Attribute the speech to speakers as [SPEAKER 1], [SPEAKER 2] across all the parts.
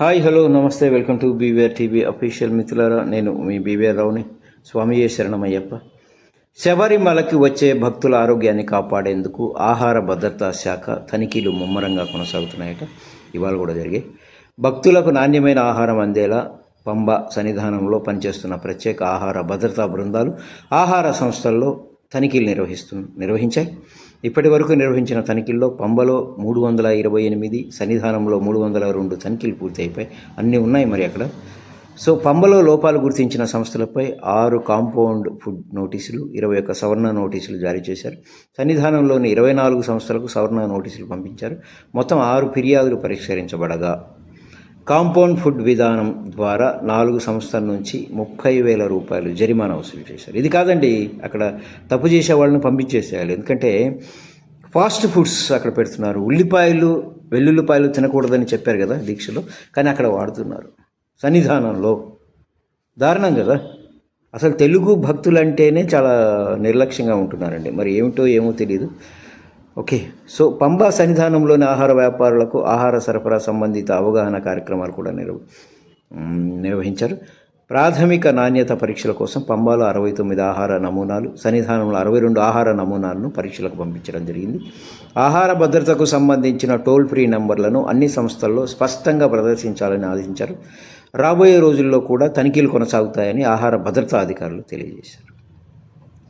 [SPEAKER 1] Hi hello namaste welcome to BVR TV official మిత్రులారా. నేను మీ BVR రావుని స్వామియే శరణమయ్యప్ప. శబరిమలకి వచ్చే భక్తుల ఆరోగ్యాన్ని కాపాడేందుకు ఆహార భద్రతా శాఖ తనిఖీలు ముమ్మరంగా కొనసాగుతున్నాయట. ఇవాళ కూడా జరిగాయి. భక్తులకు నాణ్యమైన ఆహారం అందేలా పంబ సన్నిధానంలో పనిచేస్తున్న ప్రత్యేక ఆహార భద్రతా బృందాలు ఆహార సంస్థల్లో తనిఖీలు నిర్వహిస్తు నిర్వహించాయి. ఇప్పటి వరకు నిర్వహించిన తనిఖీల్లో పంబలో మూడు వందల ఇరవై ఎనిమిది సన్నిధానంలో మూడు వందల రెండు తనిఖీలు పూర్తయిపోయి అన్నీ ఉన్నాయి మరి అక్కడ. సో పంబలో లోపాలు గుర్తించిన సంస్థలపై ఆరు కాంపౌండ్ ఫుడ్ నోటీసులు ఇరవై ఒక్క సవర్ణ నోటీసులు జారీ చేశారు. సన్నిధానంలోని ఇరవై నాలుగు సంస్థలకు సవర్ణ నోటీసులు పంపించారు. మొత్తం ఆరు ఫిర్యాదులు పరిష్కరించబడగా. కాంపౌండ్ ఫుడ్ విధానం ద్వారా నాలుగు సంస్థల నుంచి ముప్పై వేల రూపాయలు జరిమానా వసూలు చేశారు. ఇది కాదండి అక్కడ తప్పు చేసే వాళ్ళని పంపించేసేయాలి. ఎందుకంటే ఫాస్ట్ ఫుడ్స్ అక్కడ పెడుతున్నారు. ఉల్లిపాయలు వెల్లుల్లిపాయలు తినకూడదని చెప్పారు కదా దీక్షలో కానీ అక్కడ వాడుతున్నారు. సన్నిధానంలో. దారుణం కదా. అసలు తెలుగు భక్తులంటేనే చాలా నిర్లక్ష్యంగా ఉంటున్నారండి. మరి ఏమిటో ఏమో తెలియదు ఓకే. సో పంబా సన్నిధానంలోని ఆహార వ్యాపారులకు ఆహార సరఫరా సంబంధిత అవగాహన కార్యక్రమాలు కూడా నిర్వ నిర్వహించారు. ప్రాథమిక నాణ్యత పరీక్షల కోసం పంబాలో అరవై తొమ్మిది ఆహార నమూనాలు సన్నిధానంలో అరవై రెండు ఆహార నమూనాలను పరీక్షలకు పంపించడం జరిగింది. ఆహార భద్రతకు సంబంధించిన టోల్ ఫ్రీ నంబర్లను అన్ని సంస్థల్లో స్పష్టంగా ప్రదర్శించాలని ఆదేశించారు. రాబోయే రోజుల్లో కూడా తనిఖీలు కొనసాగుతాయని ఆహార భద్రతా అధికారులు తెలియజేశారు.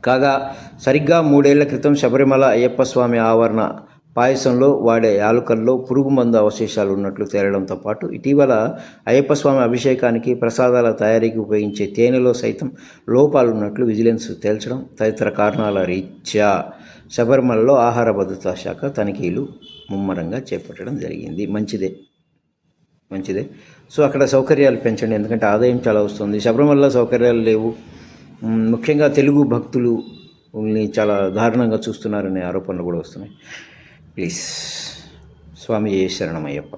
[SPEAKER 1] కాగా సరిగ్గా మూడేళ్ళ క్రితం శబరిమల అయ్యప్ప స్వామి ఆవరణ పాయసంలో వాడే యాలుకల్లో పురుగు మందు అవశేషాలు ఉన్నట్లు తేలడంతో పాటు ఇటీవల అయ్యప్ప స్వామి అభిషేకానికి ప్రసాదాల తయారీకి ఉపయోగించే తేనెలో సైతం లోపాలు ఉన్నట్లు విజిలెన్స్ తేల్చడం తదితర కారణాల రీత్యా శబరిమలలో ఆహార భద్రతా శాఖ తనిఖీలు ముమ్మరంగా చేపట్టడం జరిగింది. మంచిదే. మంచిదే. సో అక్కడ సౌకర్యాలు పెంచండి. ఎందుకంటే ఆదాయం చాలా వస్తుంది. శబరిమలలో సౌకర్యాలు లేవు. ముఖ్యంగా తెలుగు భక్తులు చాలా దారుణంగా చూస్తున్నారనే ఆరోపణలు కూడా వస్తున్నాయి. ప్లీజ్ స్వామి ఏ శరణమయ్యప్ప.